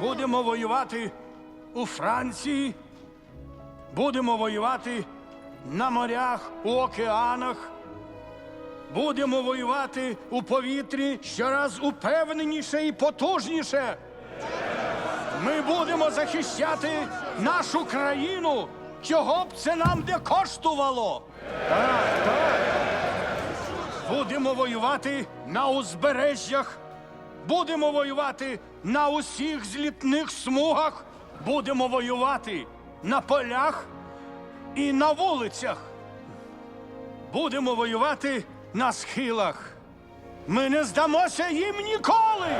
Будемо воювати у Франції, будемо воювати на морях, у океанах, будемо воювати у повітрі щораз упевненіше і потужніше. Ми будемо захищати нашу країну, чого б це нам не коштувало. Так, так. Будемо воювати на узбережжях, будемо воювати на усіх злітних смугах, будемо воювати на полях і на вулицях. Будемо воювати на схилах. Ми не здамося їм ніколи.